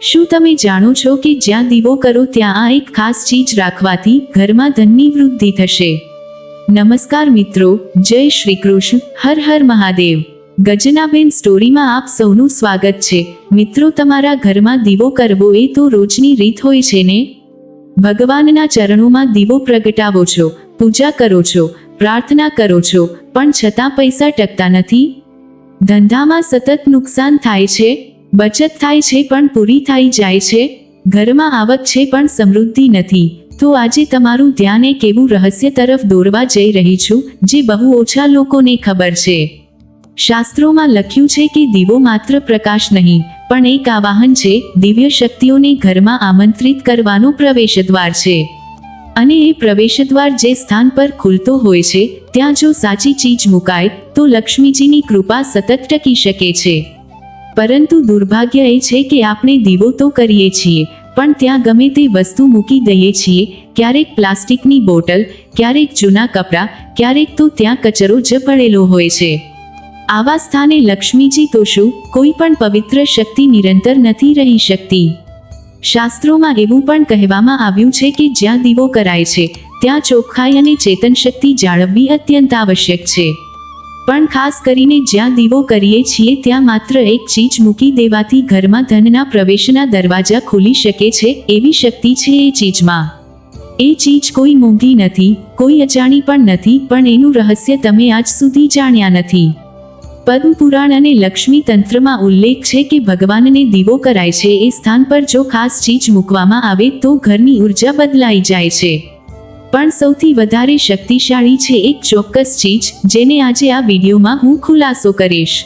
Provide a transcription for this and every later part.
શું તમે જાણો છો કે જ્યાં દીવો કરો ત્યાં આ એક ખાસ ચીજ રાખવાથી ઘરમાં ધનની વૃદ્ધિ થશે? નમસ્કાર મિત્રો, જય શ્રી કૃષ્ણ, હર હર મહાદેવ. ગજનાબેન સ્ટોરીમાં આપ સૌનું સ્વાગત છે. મિત્રો, તમારા ઘરમાં દીવો કરવો એ તો રોજની રીત હોય છે ને? ભગવાનના ચરણોમાં દીવો પ્રગટાવો છો, પૂજા કરો છો, પ્રાર્થના કરો છો, પણ છતાં પૈસા ટકતા નથી? ધંધામાં સતત નુકસાન થાય છે? બચત થાય છે પણ પૂરી થઈ જાય છે, ઘરમાં આવક છે પણ સમૃદ્ધિ નથી. તો આજે તમારું ધ્યાન એક એવું રહસ્ય તરફ દોરવા જઈ રહી છું, જે બહુ ઓછા લોકોને ખબર છે. શાસ્ત્રોમાં લખ્યું છે કે દીવો માત્ર પ્રકાશ નહીં, પણ એક આવાહન છે, દિવ્ય શક્તિઓને ઘરમાં આમંત્રિત કરવાનો પ્રવેશદ્વાર છે. અને એ પ્રવેશદ્વાર જે સ્થાન પર ખુલતો હોય છે, ત્યાં જો સાચી ચીજ મુકાય, તો લક્ષ્મીજીની કૃપા સતત ટકી શકે છે. પરંતુ દુર્ભાગ્ય એ છે કે આપણે દીવો તો કરીએ છીએ, પણ ત્યાં ગમે તે વસ્તુ મૂકી દઈએ છીએ, ક્યારેક પ્લાસ્ટિકની બોટલ, ક્યારેક જૂના કપડાં, ક્યારેક તો ત્યાં કચરો જ પડેલો હોય છે. આવા સ્થાને લક્ષ્મીજી તો શું, કોઈ પણ પવિત્ર શક્તિ નિરંતર નથી રહી શકતી. શાસ્ત્રોમાં એવું પણ કહેવામાં આવ્યું છે કે જ્યાં દીવો કરાય છે, ત્યાં ચોખ્ખાઈ અને ચેતન શક્તિ જાળવવી અત્યંત આવશ્યક છે. પણ ખાસ કરીને જ્યાં દીવો કરીએ છીએ ત્યાં માત્ર એક ચીજ મૂકી દેવાથી ઘરમાં ધનના પ્રવેશના દરવાજા ખુલી શકે છે એવી શક્તિ છે એ ચીજમાં. એ ચીજ કોઈ મોંઘી નથી, કોઈ અજાણી પણ નથી, પણ એનું રહસ્ય તમે આજ સુધી જાણ્યા નથી. પદ્મ પુરાણ અને લક્ષ્મી તંત્રમાં ઉલ્લેખ છે કે ભગવાનને દીવો કરાય છે એ સ્થાન પર જો ખાસ ચીજ મૂકવામાં આવે તો ઘરની ઊર્જા બદલાઈ જાય છે. પણ સૌથી વધારે શક્તિશાળી છે એક ચોક્કસ ચીજ જેને આજે આ વિડીયોમાં હું ખુલાસો કરીશ.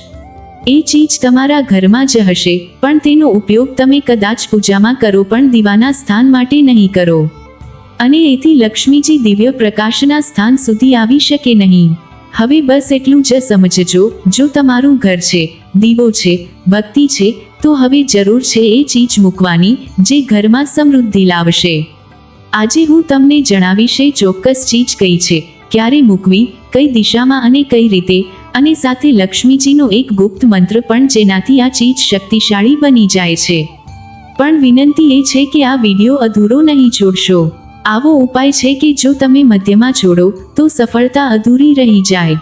એ ચીજ તમારા ઘરમાં જ હશે, પણ તેનો ઉપયોગ તમે કદાચ પૂજામાં કરો પણ દીવાના સ્થાન માટે નહીં કરો. અને એથી લક્ષ્મીજી દિવ્ય પ્રકાશના સ્થાન સુધી આવી શકે નહીં. હવે બસ એટલું જ સમજજો, જો તમારું ઘર છે, દીવો છે, ભક્તિ છે, તો હવે જરૂર છે એ ચીજ મૂકવાની, જે ઘરમાં સમૃદ્ધિ લાવશે. આજે હું તમને જણાવીશ એ ચોક્કસ ચીજ કઈ છે, ક્યારે મૂકવી, કઈ દિશામાં અને કઈ રીતે, અને સાથે લક્ષ્મીજીનો એક ગુપ્ત મંત્ર પણ જેનાથી આ ચીજ શક્તિશાળી બની જાય છે. પણ વિનંતી એ છે કે આ વીડિયો અધૂરો નહીં છોડશો. આવો ઉપાય છે કે જો તમે મધ્યમાં છોડો, તો સફળતા અધૂરી રહી જાય.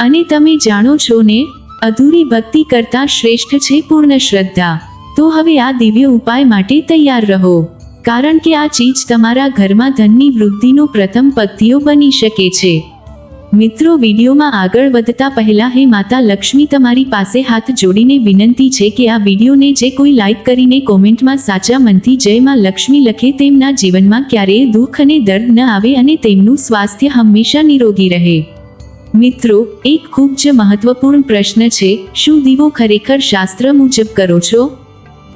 અને તમે જાણો છો ને, અધૂરી ભક્તિ કરતાં શ્રેષ્ઠ છે પૂર્ણ શ્રદ્ધા. તો હવે આ દિવ્ય ઉપાય માટે તૈયાર રહો. કારણ કે આ ચીજ તમારા ઘરમાં ધનની વૃદ્ધિનો પ્રથમ પગથિયો બની શકે છે. મિત્રો, વિડીયોમાં આગળ વધતા પહેલા હે માતા લક્ષ્મી તમારી પાસે હાથ જોડીને વિનંતી છે કે આ વિડીયોને જે કોઈ લાઈક કરીને કોમેન્ટમાં સાચા મનથી જય માં લક્ષ્મી લખે તેમના જીવનમાં ક્યારેય દુઃખ અને દર્દ ન આવે અને તેમનું સ્વાસ્થ્ય હંમેશા નિરોગી રહે. મિત્રો, એક ખૂબ જ મહત્વપૂર્ણ પ્રશ્ન છે, શું દીવો ખરેખર શાસ્ત્ર મુજબ કરો છો?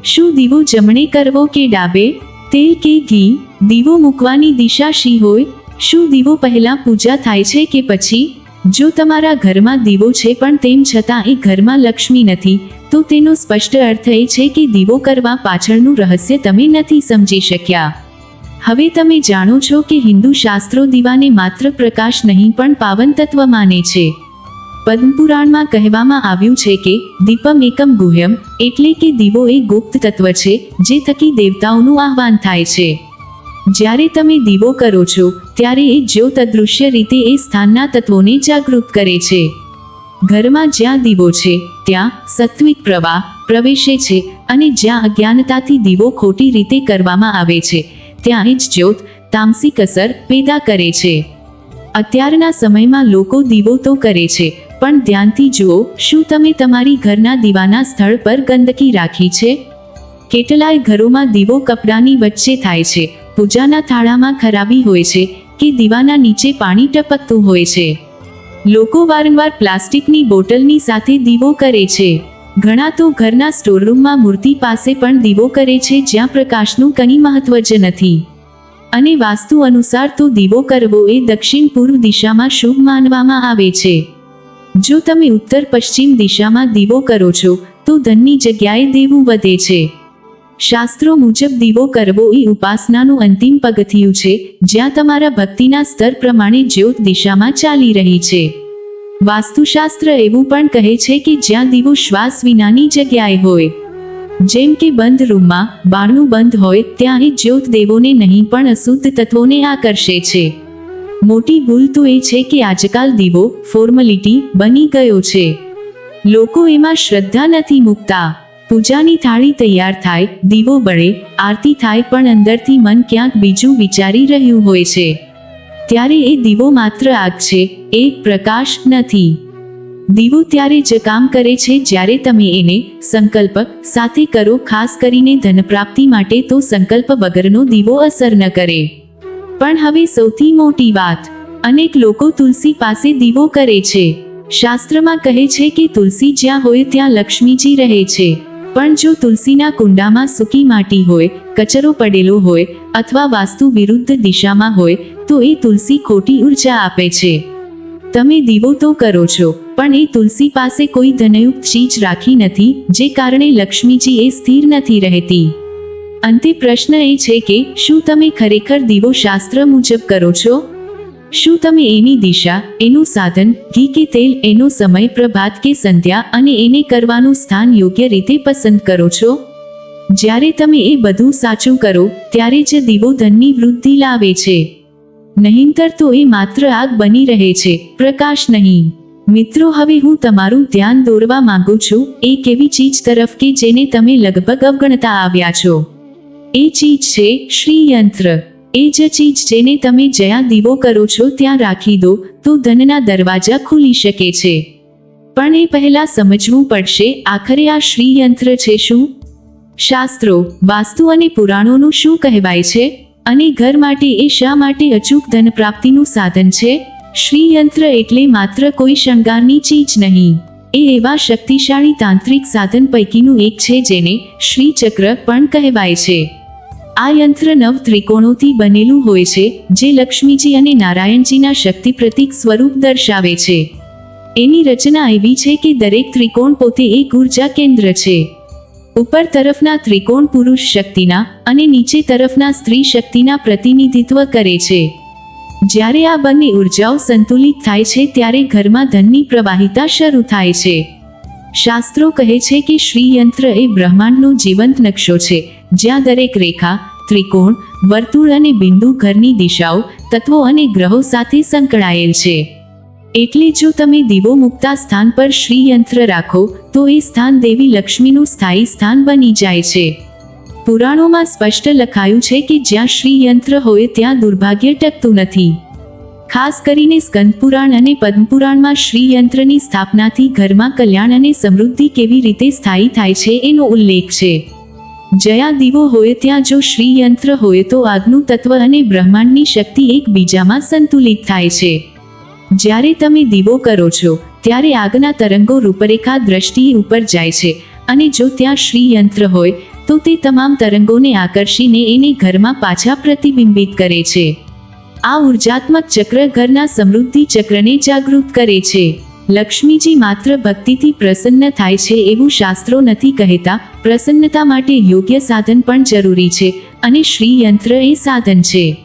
શું દીવો જમણે કરવો કે ડાબે? તેલ કે ઘી, દીવો મૂકવાની દિશા શી હોય, શું દીવો પહેલા પૂજા થાય છે કે પછી? જો તમારા ઘરમાં દીવો છે પણ તેમ છતાં એ ઘરમાં લક્ષ્મી નથી, તો તેનો સ્પષ્ટ અર્થ એ છે કે દીવો કરવા પાછળનું રહસ્ય તમે નથી સમજી શક્યા. હવે તમે જાણો છો કે હિન્દુ શાસ્ત્રો દીવાને માત્ર પ્રકાશ નહીં પણ પાવન તત્વ માને છે. પદ્મપુરાણમાં કહેવામાં આવ્યું છે કે દીપમ એકમ ગુહ્યમ એટલે કે દીવો એ ગુપ્ત તત્વ છે, જે થકી દેવતાઓનું આહવાન થાય છે. જ્યારે તમે દીવો કરો છો, ત્યારે એ જ્યોત અદૃશ્ય રીતે એ સ્થાનના તત્વોને જાગૃત કરે છે. ઘરમાં જ્યાં દીવો છે, ત્યાં સત્વિક પ્રવાહ પ્રવેશે છે અને જ્યાં અજ્ઞાનતાથી દીવો ખોટી રીતે કરવામાં આવે છે, ત્યાં જ જ્યોત તામસિક અસર પેદા કરે છે. અત્યારના સમયમાં લોકો દીવો તો કરે છે પણ ધ્યાનથી જુઓ, શું તમે તમારી ઘરના દીવાના સ્થળ પર ગંદકી રાખી છે? કેટલાય ઘરોમાં દીવો કપડાની વચ્ચે થાય છે. પૂજાના થાળામાં ખરાબી હોય છે કે દીવાના નીચે પાણી ટપકતું હોય છે. લોકો વારંવાર પ્લાસ્ટિકની બોટલની સાથે દીવો કરે છે. ઘણા તો ઘરના સ્ટોરરૂમમાં મૂર્તિ પાસે પણ દીવો કરે છે જ્યાં પ્રકાશનું કંઈ મહત્વ જ નથી. અને વાસ્તુ અનુસાર તો દીવો કરવો એ દક્ષિણ પૂર્વ દિશામાં શુભ માનવામાં આવે છે. જો તમે ઉત્તર પશ્ચિમ દિશામાં દીવો કરો છો, તો ધનની જગ્યાએ દેવું વધે છે. શાસ્ત્રો મુજબ દીવો કરવો એ ઉપાસનાનું અંતિમ પગથિયું છે, જ્યાં તમારા ભક્તિના સ્તર પ્રમાણે જ્યોત દિશામાં ચાલી રહી છે. વાસ્તુશાસ્ત્ર એવું પણ કહે છે કે જ્યાં દીવો શ્વાસ વિનાની જગ્યાએ હોય. જેમ કે બંધ રૂમમાં, બારણું બંધ હોય, ત્યાં એ જ્યોત દેવોને નહીં પણ અશુદ્ધ તત્વોને આકર્ષે છે. મોટી ભૂલ તો એ છે કે આજકાલ દીવો, ફોર્મલિટી બની ગયો છે. લોકો એમાં શ્રદ્ધા નથી મૂકતા. પૂજાની થાળી તૈયાર થાય, દીવો બળે, આરતી થાય પણ અંદરથી મન ક્યાંક બીજું વિચારી રહ્યું હોય છે. ત્યારે એ દીવો માત્ર આગ છે, એ પ્રકાશ નથી. દીવો ત્યારે જ કામ કરે છે જ્યારે તમે એને સંકલ્પ સાથે કરો, ખાસ કરીને ધન પ્રાપ્તિ માટે તો સંકલ્પ વગરનો દીવો અસર ન કરે. પણ હવે સૌથી મોટી વાત. અનેક લોકો તુલસી પાસે દીવો કરે છે. શાસ્ત્રમાં કહે છે કે તુલસી જ્યાં હોય ત્યાં લક્ષ્મીજી રહે છે. પણ જો તુલસીના કુંડામાં સૂકી માટી હોય, કચરો પડેલો હોય, અથવા વાસ્તુ વિરુદ્ધ દિશામાં હોય, તો એ તુલસી ખોટી ઊર્જા આપે છે. તમે દીવો તો કરો છો, પણ એ તુલસી પાસે કોઈ ધનયુક્ત ચીજ રાખી નથી, જે કારણે લક્ષ્મીજી એ સ્થિર નથી રહેતી. અંતે પ્રશ્ન એ છે કે, શું તમે ખરેખર દીવો શાસ્ત્ર મુજબ કરો છો? શું તમે એની દિશા, એનું સાધન, ઘી કે તેલ, એનો સમય, પ્રભાત કે સંધ્યા અને એને કરવાનું સ્થાન યોગ્ય રીતે પસંદ કરો છો? જ્યારે તમે એ બધું સાચું કરો, ત્યારે જ દીવો ધનની વૃદ્ધિ લાવે છે. નહીંતર તો એ માત્ર આગ બની રહે છે. પ્રકાશ નહીં. મિત્રો, હવે હું તમારું ધ્યાન દોરવા માંગુ છું એક એવી ચીજ તરફ કે જેને તમે લગભગ અવગણતા આવ્યા છો? એ ચીજ છે, શ્રીયંત્ર. એ જ ચીજ જેને તમે જ્યાં દીવો કરો છો ત્યાં રાખી દો, તો ધનના દરવાજા ખુલી શકે છે. પણ એ પહેલા સમજવું પડશે, આખરે આ શ્રીયંત્ર છે શું? શાસ્ત્રો, વાસ્તુ અને પુરાણોનું શું કહેવાય છે? અને ઘર માટે એ શા માટે અચૂક ધન પ્રાપ્તિનું સાધન છે? શ્રીયંત્ર એટલે માત્ર કોઈ શણગારની ચીજ નહીં. એ એવા શક્તિશાળી તાંત્રિક સાધન પૈકીનું એક છે જેને શ્રીચક્ર પણ કહેવાય છે. આ યંત્ર નવ ત્રિકોણોથી બનેલું હોય છે, જે લક્ષ્મીજી અને નારાયણજીના શક્તિ પ્રતીક સ્વરૂપ દર્શાવે છે. એની રચના એવી છે કે દરેક ત્રિકોણ પોતે એક ઊર્જા કેન્દ્ર છે. ઉપર તરફના ત્રિકોણ પુરુષ શક્તિના અને નીચે તરફના સ્ત્રી શક્તિના પ્રતિનિધિત્વ કરે છે. જ્યારે આ બંને ઉર્જાઓ સંતુલિત થાય છે ત્યારે ઘરમાં ધનની પ્રવાહિતા શરૂ થાય છે. શાસ્ત્રો કહે છે કે શ્રીયંત્ર એ બ્રહ્માંડનો જીવંત નકશો છે. જ્યાં દરેક રેખા, ત્રિકોણ, વર્તુળ અને બિંદુ ઘરની દિશાઓ, તત્વો અને ગ્રહો સાથે સંકળાયેલ છે. એટલે જો તમે દીવો મુકતા સ્થાન પર શ્રીયંત્ર રાખો, તો એ સ્થાન દેવી લક્ષ્મીનું સ્થાયી સ્થાન બની જાય છે. પુરાણોમાં સ્પષ્ટ લખાયું છે કે જ્યાં શ્રીયંત્ર હોય ત્યાં દુર્ભાગ્ય ટકતું નથી. ખાસ કરીને સ્કંદપુરાણ અને પદ્મપુરાણમાં શ્રીયંત્રની સ્થાપનાથી ઘરમાં કલ્યાણ અને સમૃદ્ધિ કેવી રીતે સ્થાયી થાય છે એનો ઉલ્લેખ છે. જ્યાં દીવો હોય ત્યાં જો શ્રીયંત્ર હોય તો આગનું તત્વ અને બ્રહ્માંડની શક્તિ એકબીજામાં સંતુલિત થાય છે. જ્યારે તમે દીવો કરો છો, ત્યારે આગના તરંગો રૂપરેખા દ્રષ્ટિ ઉપર જાય છે અને જો ત્યાં શ્રીયંત્ર હોય, તો તે તમામ તરંગોને આકર્ષીને એને ઘરમાં પાછા પ્રતિબિંબિત કરે છે. આ ઉર્જાત્મક ચક્ર ઘરના સમૃદ્ધિ ચક્રને જાગૃત કરે છે. લક્ષ્મીજી માત્ર ભક્તિથી પ્રસન્ન થાય છે એવું શાસ્ત્રો નથી કહેતા. પ્રસન્નતા માટે યોગ્ય સાધન પણ જરૂરી છે અને શ્રીયંત્ર એ સાધન છે.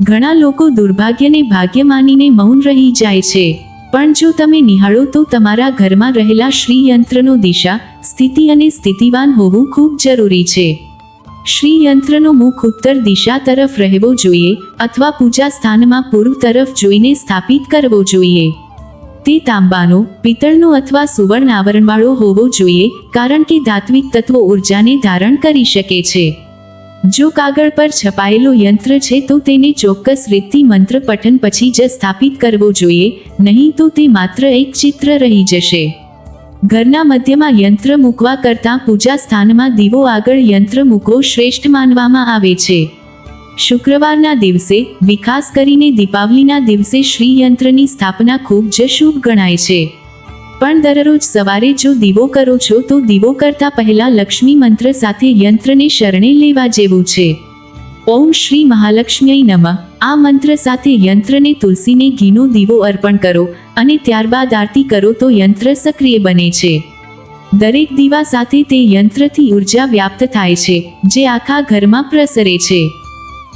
ઘણા લોકો દુર્ભાગ્યને ભાગ્ય માનીને મૌન રહી જાય છે. પણ જો તમે નિહાળો તો તમારા ઘરમાં રહેલા શ્રીયંત્રનો દિશા, સ્થિતિ અને સ્થિતિવાન હોવું ખૂબ જરૂરી છે. શ્રીયંત્રનો મુખ ઉત્તર દિશા તરફ રહેવો જોઈએ અથવા પૂજા સ્થાનમાં પૂર્વ તરફ જોઈને સ્થાપિત કરવો જોઈએ. તે તાંબાનો, પિત્તળનો અથવા સુવર્ણ આવરણવાળો હોવો જોઈએ, કારણ કે ધાત્વિક તત્વો ઉર્જાને ધારણ કરી શકે છે. જો કાગળ પર છપાયેલો યંત્ર છે તો તેને ચોક્કસ રીતથી મંત્ર પઠન પછી જ સ્થાપિત કરવો જોઈએ, નહીં તો તે માત્ર એક ચિત્ર રહી જશે. ઘરના મધ્યમાં યંત્ર મૂકવા કરતાં પૂજા સ્થાનમાં દીવો આગળ યંત્ર મૂકવો શ્રેષ્ઠ માનવામાં આવે છે. શુક્રવારના દિવસે વિકાસ કરીને દીપાવલીના દિવસે શ્રીયંત્રની સ્થાપના ખૂબ જ શુભ ગણાય છે. પણ દરરોજ સવારે જો દીવો કરો છો તો દીવો કરતા પહેલા લક્ષ્મી મંત્ર સાથે યંત્રને શરણે લેવા જેવું છે. ઓમ શ્રી મહાલક્ષ્મી નમઃ. આ મંત્ર સાથે યંત્રને તુલસીને ઘીનો દીવો અર્પણ કરો અને ત્યારબાદ આરતી કરો તો યંત્ર સક્રિય બને છે. દરેક દીવા સાથે તે યંત્રથી ઊર્જા વ્યાપ્ત થાય છે, જે આખા ઘરમાં પ્રસરે છે.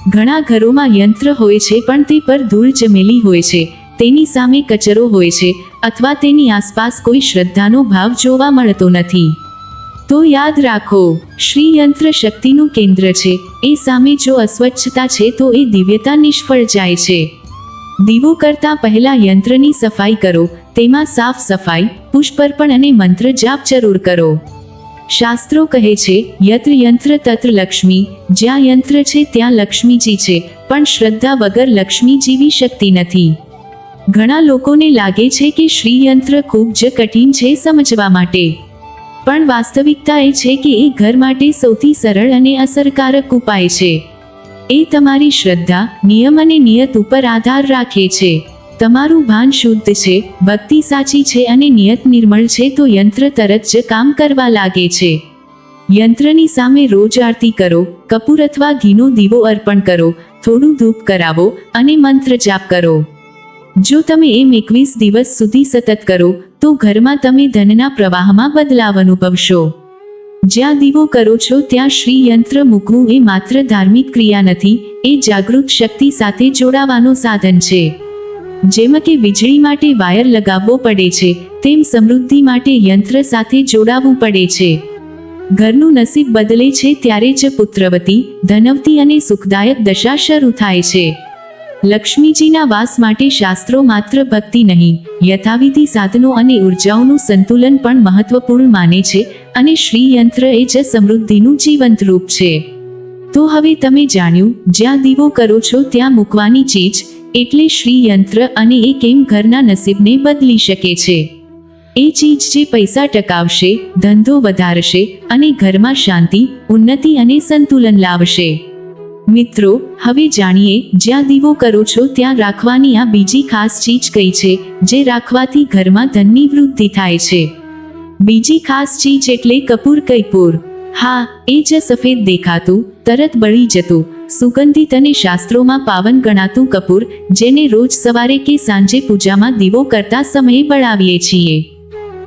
ઘણા ઘરોમાં યંત્ર હોય છે પણ તે પર ધૂળ જમેલી હોય છે. તેની સામે કચરો હોય છે અથવા તેની આસપાસ કોઈ શ્રદ્ધાનો ભાવ જોવા મળતો નથી. તો યાદ રાખો શ્રી યંત્ર શક્તિનું કેન્દ્ર છે. એ સામે જો અસ્વચ્છતા છે તો એ દિવ્યતા નિષ્ફળ જાય છે. દીવો કરતા પહેલા યંત્રની સફાઈ કરો, તેમાં સાફ સફાઈ પુષ્પર્પણ અને મંત્ર જાપ જરૂર કરો. શાસ્ત્રો કહે છે, યત્ર યંત્ર તત્ર લક્ષ્મી, જ્યાં યંત્ર છે ત્યાં લક્ષ્મીજી છે, પણ શ્રદ્ધા વગર લક્ષ્મી જીવી શકતી નથી. ઘણા લોકોને લાગે છે કે શ્રી યંત્ર ખૂબ જ કઠિન છે સમજવા માટે. પણ વાસ્તવિકતા એ છે કે એ ઘર માટે સૌથી સરળ અને અસરકારક ઉપાય છે. એ તમારી શ્રદ્ધા, નિયમ અને નિયત ઉપર આધાર રાખે છે. તમારું ભાન શુદ્ધ છે, ભક્તિ સાચી છે અને નિયત નિર્મળ છે તો યંત્ર તરત જ કામ કરવા લાગે છે. યંત્રની સામે રોજ આરતી કરો, કપૂર અથવા ઘીનો દીવો અર્પણ કરો, થોડું ધૂપ કરાવો અને મંત્ર જાપ કરો. જો તમે એમ એકવીસ દિવસ સુધી સતત કરો, તો ઘરમાં તમે ધનના પ્રવાહમાં બદલાવ અનુભવશો. જ્યાં દીવો કરો છો, ત્યાં શ્રી યંત્ર મૂકવું એ માત્ર ધાર્મિક ક્રિયા નથી, એ જાગૃત શક્તિ સાથે જોડાવાનું સાધન છે. જેમ કે વીજળી માટે વાયર લગાવવો પડે છે, તેમ સમૃદ્ધિ માટે યંત્ર સાથે જોડાવવું પડે છે. ઘરનું નસીબ બદલે છે ત્યારે જ પુત્રવતી, ધનવતી અને સુખદાયક દશા શરૂ થાય છે. લક્ષ્મીજીના વાસ માટે શાસ્ત્રો માત્ર ભક્તિ નહીં, યથાવિધિ સાધનો અને ઉર્જાઓનું સંતુલન પણ મહત્વપૂર્ણ માને છે અને શ્રી યંત્ર એ જ સમૃદ્ધિનું જીવંત રૂપ છે. તો હવે તમે જાણ્યું, જ્યાં દીવો કરો છો ત્યાં મૂકવાની ચીજ એટલે શ્રી યંત્ર અને એ કેમ ઘરના નસીબને બદલી શકે છે? એ ચીજ જે પૈસા ટકાવશે, ધંધો વધારશે અને ઘરમાં શાંતિ, ઉન્નતિ અને સંતુલન લાવશે. મિત્રો, હવે જાણીએ, જ્યાં દીવો કરો છો ત્યાં રાખવાની આ બીજી ખાસ ચીજ કઈ છે, જે રાખવાથી ઘરમાં ધનની વૃદ્ધિ થાય છે? બીજી ખાસ ચીજ એટલે કપૂર કૈપૂર હા, એ જ સફેદ દેખાતું, તરત બળી જતું સુગંધિત અને શાસ્ત્રોમાં પાવન ગણાતું કપૂર, જેને રોજ સવારે કે સાંજે પૂજામાં દીવો કરતા સમયે બળાવીએ છીએ.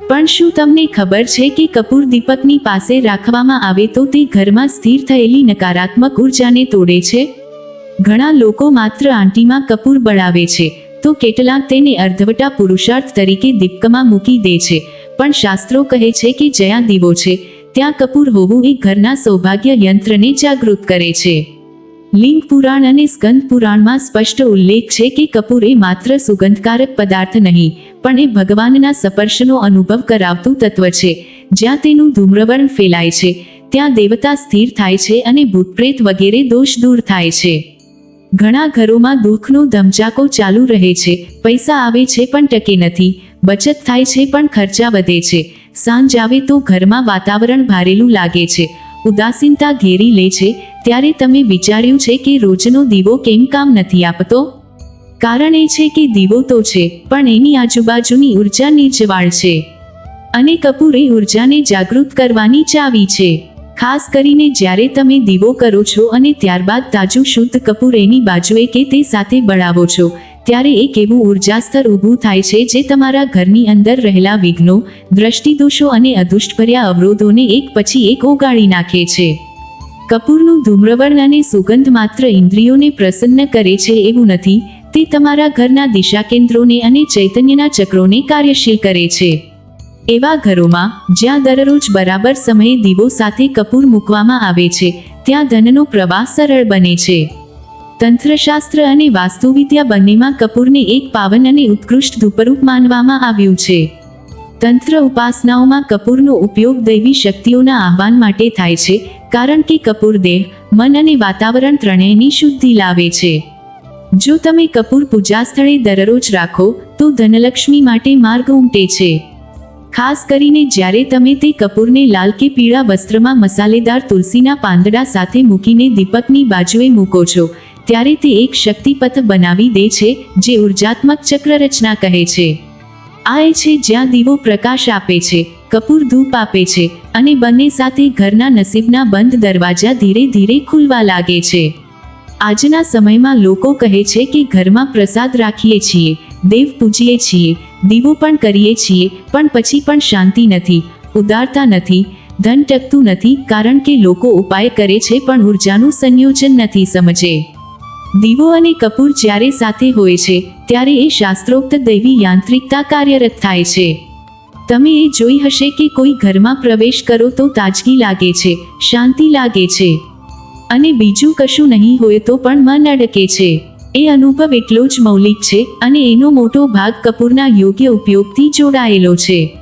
પણ શું તમને ખબર છે કે કપૂર દીપકની પાસે રાખવામાં આવે તો તે ઘરમાં સ્થિર થયેલી નકારાત્મક ઉર્જાને તોડે છે? ઘણા લોકો માત્ર આંટીમાં કપૂર બળાવે છે, તો કેટલાક તેને અર્ધવટા પુરુષાર્થ તરીકે દીપકમાં મૂકી દે છે. પણ શાસ્ત્રો કહે છે કે જ્યાં દીવો છે, ત્યાં કપૂર હોવું એ ઘરના સૌભાગ્ય યંત્રને જાગૃત કરે છે. લિંગ પુરાણ અને સ્કંદ પુરાણમાં સ્પષ્ટ ઉલ્લેખ છે કે કપૂર એ માત્ર સુગંધકારક પદાર્થ નહીં, પણ એ ભગવાનના સ્પર્શનો અનુભવ કરાવતું તત્વ છે. જ્યાં તેનું ધૂમ્રવર્ણ ફેલાય છે, ત્યાં દેવતા સ્થિર થાય છે અને ભૂતપ્રેત વગેરે દોષ દૂર થાય છે. ઘણા ઘરોમાં દુઃખનો ધમચાકો ચાલુ રહે છે, પૈસા આવે છે પણ ટકે નથી, બચત થાય છે પણ ખર્ચા વધે છે. સાંજ આવે તો ઘરમાં વાતાવરણ ભારેલું લાગે છે ઉદાસીનતા ઘેરી લે છે, ત્યારે તમે વિચાર્યું છે કે રોજનો દીવો કેમ કામ નથી આપતો? કારણ એ છે કે દીવો તો છે, પણ એની આજુબાજુની ઊર્જા નિર્જવાળ છે. અને કપૂર એ ઉર્જાને જાગૃત કરવાની ચાવી છે. ખાસ કરીને જ્યારે તમે દીવો કરો છો અને ત્યારબાદ તાજું શુદ્ધ કપૂર એની બાજુએ કે તે સાથે બળાવો છો ત્યારે એક એવું ઊર્જા સ્તર ઊભું થાય છે જે તમારા ઘરની અંદર રહેલા વિઘ્નો, દ્રષ્ટિદોષો અને અદુષ્ટભર્યા અવરોધોને એક પછી એક ઓગાળી નાખે છે. કપૂરનું ધૂમ્રવર્ણ અને સુગંધ માત્ર ઇન્દ્રિયોને પ્રસન્ન કરે છે એવું નથી, તે તમારા ઘરના દિશા કેન્દ્રોને અને ચૈતન્યના ચક્રોને કાર્યશીલ કરે છે. એવા ઘરોમાં, જ્યાં દરરોજ બરાબર સમયે દીવો સાથે કપૂર મૂકવામાં આવે છે, ત્યાં ધનનો પ્રવાહ સરળ બને છે. તંત્રશાસ્ત્ર અને વાસ્તુવિદ્યા બંનેમાં કપૂરને એક પાવન અને ઉત્કૃષ્ટ ધૂપરૂપ માનવામાં આવ્યું છે. તંત્ર ઉપાસનાઓમાં કપૂરનો ઉપયોગ દૈવી શક્તિઓના આહવાન માટે થાય છે, કારણ કે કપૂર દેહ, મન અને વાતાવરણ ત્રણેયની શુદ્ધિ લાવે છે. જો તમે કપૂર પૂજા સ્થળે દરરોજ રાખો, તો ધનલક્ષ્મી માટે માર્ગ ઉમટે છે. ખાસ કરીને જ્યારે તમે તે કપૂરને લાલ કે પીળા વસ્ત્રમાં મસાલેદાર તુલસીના પાંદડા સાથે મૂકીને દીપકની બાજુએ મૂકો છો ત્યારે તે એક શક્તિપથ બનાવી દે છે, જે ઉર્જાત્મક ચક્ર રચના કહે છે. આ એ છે, જ્યાં દીવો પ્રકાશ આપે છે, કપૂર ધૂપ આપે છે, અને બંને સાથે ઘરના નસીબના બંધ દરવાજા ધીરે ધીરે ખુલવા લાગે છે. આજના સમયમાં લોકો કહે છે કે ઘરમાં પ્રસાદ રાખીએ છીએ, દેવ પૂજીએ છીએ, દીવો પણ કરીએ છીએ, પણ પછી પણ શાંતિ નથી, ઉદારતા નથી, ધન ટકતું નથી, કારણ કે લોકો ઉપાય કરે છે પણ ઉર્જાનું સંયોજન નથી સમજે. દીવો અને કપૂર જ્યારે સાથે હોય છે, ત્યારે એ શાસ્ત્રોક્ત દૈવી યાંત્રિકતા કાર્યરત થાય છે. તમે એ જોઈ હશે કે કોઈ ઘરમાં પ્રવેશ કરો તો તાજગી લાગે છે, શાંતિ લાગે છે. અને બીજું કશું નહીં હોય તો પણ મન અડકે છે. એ અનુભવ એટલો જ મૌલિક છે અને એનો મોટો ભાગ કપૂરના યોગ્ય ઉપયોગથી જોડાયેલો છે.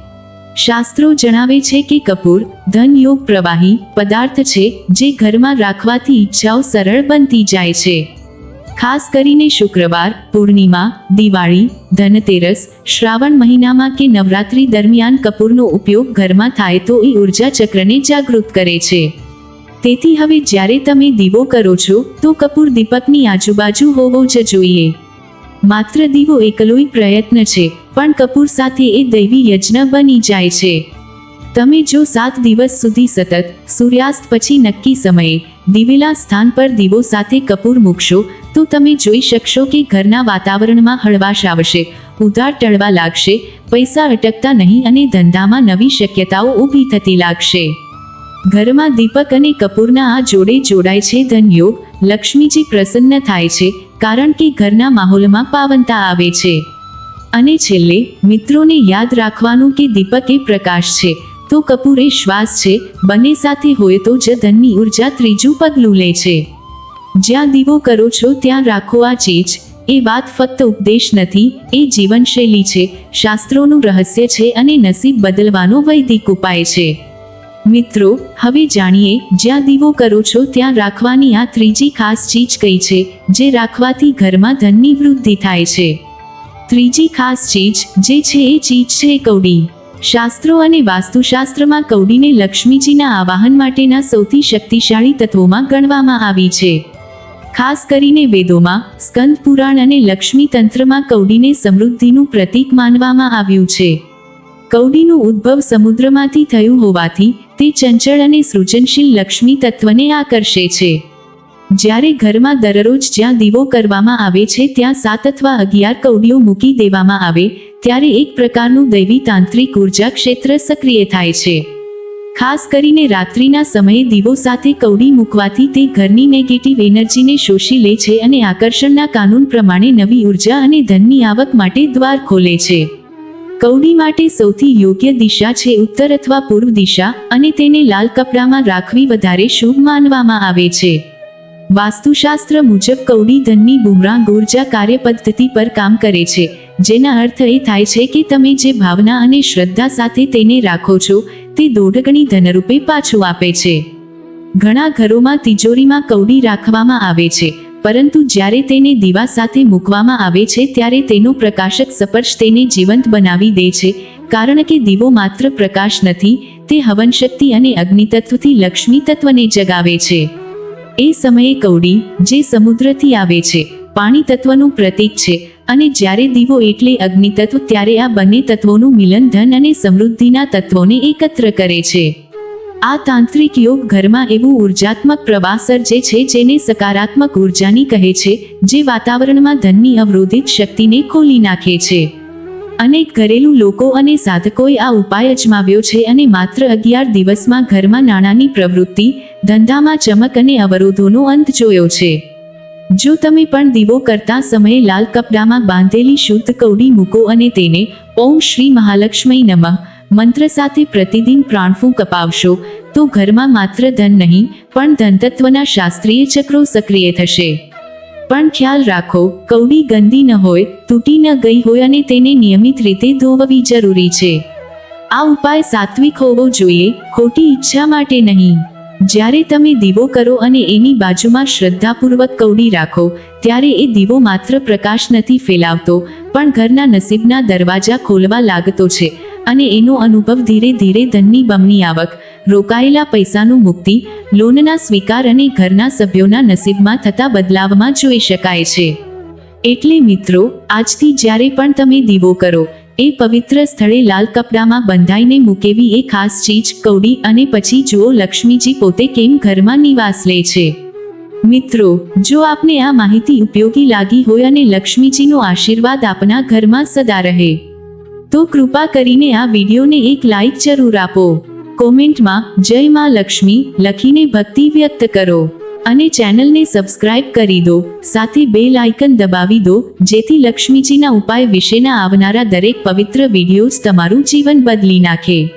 શાસ્ત્રો જણાવે છે કે કપૂર ધન યોગ પ્રવાહી પદાર્થ છે, જે ઘરમાં રાખવાથી ઈચ્છાઓ સરળ બનતી જાય છે. ખાસ કરીને શુક્રવાર, પૂર્ણિમા, દિવાળી, ધનતેરસ, શ્રાવણ મહિનામાં કે નવરાત્રી દરમિયાન કપૂરનો ઉપયોગ ઘરમાં થાય તો એ ઊર્જા ચક્રને જાગૃત કરે છે. તેથી હવે જ્યારે તમે દીવો કરો છો, તો કપૂર દીપકની આજુબાજુ હોવો જ જોઈએ. માત્ર દીવો એકલોય પ્રયત્ન છે, પણ કપૂર સાથે એ દૈવી યજ્ઞ બની જાય છે. તમે જો સાત દિવસ સુધી સતત સૂર્યાસ્ત પછી નક્કી સમયે દિવેલા સ્થાન પર દીવો સાથે કપૂર મૂકશો, તો તમે જોઈ શકશો કે ઘરના વાતાવરણમાં હળવાશ આવશે, ઉધાર ટળવા લાગશે, પૈસા અટકતા નહીં અને ધંધામાં નવી શક્યતાઓ ઊભી થતી લાગશે. ઘરમાં દીપક અને કપૂરના આ જોડે જોડાય છે ધનયોગ લક્ષ્મીજી પ્રસન્ન થાય છે, કારણ કે ઘરના માહોલમાં પાવનતા આવે છે. અને છેલ્લે, મિત્રોને યાદ રાખવાનું કે દીપક એ પ્રકાશ છે તો કપૂર શ્વાસ છે, બંને સાથે હોય તો જ ધનની ઊર્જા ત્રીજું પગલું લે છે. જ્યાં દીવો કરો છો, ત્યાં રાખો આ ચીજ. એ વાત ફક્ત ઉપદેશ નથી, એ જીવનશૈલી છે. શાસ્ત્રોનું રહસ્ય છે અને નસીબ બદલવાનો વૈદિક ઉપાય છે. મિત્રો, હવે જાણીએ, જ્યાં દીવો કરો છો, ત્યાં રાખવાની આ ત્રીજી ખાસ ચીજ કઈ છે, જે રાખવાથી ઘરમાં ધનની વૃદ્ધિ થાય છે. ત્રીજી ખાસ ચીજ, જે છે એ ચીજ છે કૌડી. શાસ્ત્રો અને વાસ્તુશાસ્ત્રમાં કૌડીને લક્ષ્મીજીના આવાહન માટેના સૌથી શક્તિશાળી તત્વોમાં ગણવામાં આવી છે. ખાસ કરીને વેદોમાં, સ્કંદ પુરાણ અને લક્ષ્મી તંત્રમાં કૌડીને સમૃદ્ધિનું પ્રતીક માનવામાં આવ્યું છે. કૌડીનું ઉદ્ભવ સમુદ્રમાંથી થયું હોવાથી, તે ચંચળ અને સૃજનશીલ લક્ષ્મી તત્વને આકર્ષે છે. જ્યારે ઘરમાં દરરોજ જ્યાં દીવો કરવામાં આવે છે, ત્યાં સાત અથવા અગિયાર કૌડીઓ મૂકી દેવામાં આવે ત્યારે એક પ્રકારનું દૈવી તાંત્રિક ઊર્જા ક્ષેત્ર સક્રિય થાય છે. ખાસ કરીને રાત્રિના સમયે દીવો સાથે કવડી મૂકવાથી તે ઘરની નેગેટિવ એનર્જીને શોષી લે છે અને આકર્ષણના કાનૂન પ્રમાણે નવી ઊર્જા અને ધનની આવક માટે દ્વાર ખોલે છે. કવડી માટે સૌથી યોગ્ય દિશા છે ઉત્તર અથવા પૂર્વ દિશા અને તેને લાલ કપડામાં રાખવી વધારે શુભ માનવામાં આવે છે. વાસ્તુશાસ્ત્ર મુજબ કૌડી ધનની બુમરાંગ ઊર્જા કાર્ય પદ્ધતિ પર કામ કરે છે. જેના અર્થ એ થાય છે કે તમે જે ભાવના અને શ્રદ્ધા સાથે તેને રાખો છો, તે દોઢગણી ધનરૂપે પાછું આપે છે. ઘણા ઘરોમાં તિજોરીમાં કૌડી રાખવામાં આવે છે, પરંતુ જ્યારે તેને દીવા સાથે મૂકવામાં આવે છે, ત્યારે તેનો પ્રકાશક સ્પર્શ તેને જીવંત બનાવી દે છે, કારણ કે દીવો માત્ર પ્રકાશ નથી, તે હવન શક્તિ અને અગ્નિતત્વથી લક્ષ્મી તત્વને જગાવે છે. એ સમયે કૌડી જે સમુદ્રથી આવે છે પાણી તત્વનું પ્રતીક છે. અને જ્યારે દીવો એટલે અગ્નિ તત્વ ત્યારે આ બંને તત્વોનું મિલન, ધન અને સમૃદ્ધિના તત્વોને એકત્ર કરે છે. આ તાંત્રિક યોગ ઘરમાં એવું ઉર્જાત્મક પ્રવાહ સર્જે છે, જેને સકારાત્મક ઉર્જાની કહે છે, જે વાતાવરણમાં ધનની અવરોધિત શક્તિને ખોલી નાખે છે. અનેક ઘરેલું લોકો અને સાધકોએ આ ઉપાય અજમાવ્યો છે અને માત્ર અગિયાર દિવસમાં ઘરમાં નાણાંની પ્રવૃત્તિ, ધંધામાં ચમક અને અવરોધોનો અંત જોયો છે. જો તમે પણ દીવો કરતા સમયે લાલ કપડામાં બાંધેલી શુદ્ધ કૌડી મૂકો અને તેને ઓમ શ્રી મહાલક્ષ્મી નમઃ મંત્ર સાથે પ્રતિદિન પ્રાણફું કપાવશો તો ઘરમાં માત્ર ધન નહીં, પણ ધનતત્વના શાસ્ત્રીય ચક્રો સક્રિય થશે. પણ ખ્યાલ રાખો કૌડી ગંદી ન હોય, તૂટી ન ગઈ હોય અને તેને નિયમિત રીતે ધોવવી જરૂરી છે. આ ઉપાય સાત્વિક હોવો જોઈએ, ખોટી ઈચ્છા માટે નહીં. જ્યારે તમે દીવો કરો અને એની બાજુમાં શ્રદ્ધાપૂર્વક કૌડી રાખો, ત્યારે એ દીવો માત્ર પ્રકાશ નથી ફેલાવતો, પણ ઘરના નસીબના દરવાજા ખોલવા લાગતો છે અને એનો અનુભવ ધીરે ધીરે ધનની બમણી આવક, રોકાયેલા પૈસાનું મુક્તિ, લોનના સ્વીકાર અને ઘરના સભ્યોના નસીબમાં થતા બદલાવમાં જોઈ શકાય છે. એટલે મિત્રો, આજથી જ્યારે પણ તમે દીવો કરો એ પવિત્ર સ્થળે લાલ કપડામાં બંધાઈને મૂકેવી એ ખાસ ચીજ, કૌડી અને પછી જુઓ લક્ષ્મીજી પોતે કેમ ઘરમાં નિવાસ લે છે. મિત્રો, જો આપને આ માહિતી ઉપયોગી લાગી હોય અને લક્ષ્મીજીનો આશીર્વાદ આપના ઘરમાં સદા રહે, તો કૃપા કરીને આ વિડીયોને એક લાઈક જરૂર આપો. કોમેન્ટમાં, જય માં લક્ષ્મી, લખીને ભક્તિ વ્યક્ત કરો. અને ચેનલને સબસ્ક્રાઇબ કરી દો, સાથે બેલ આઇકન દબાવી દો, જેથી લક્ષ્મીજીના ઉપાય વિશેના આવનારા દરેક પવિત્ર વિડીયોઝ તમારું જીવન બદલી નાખે.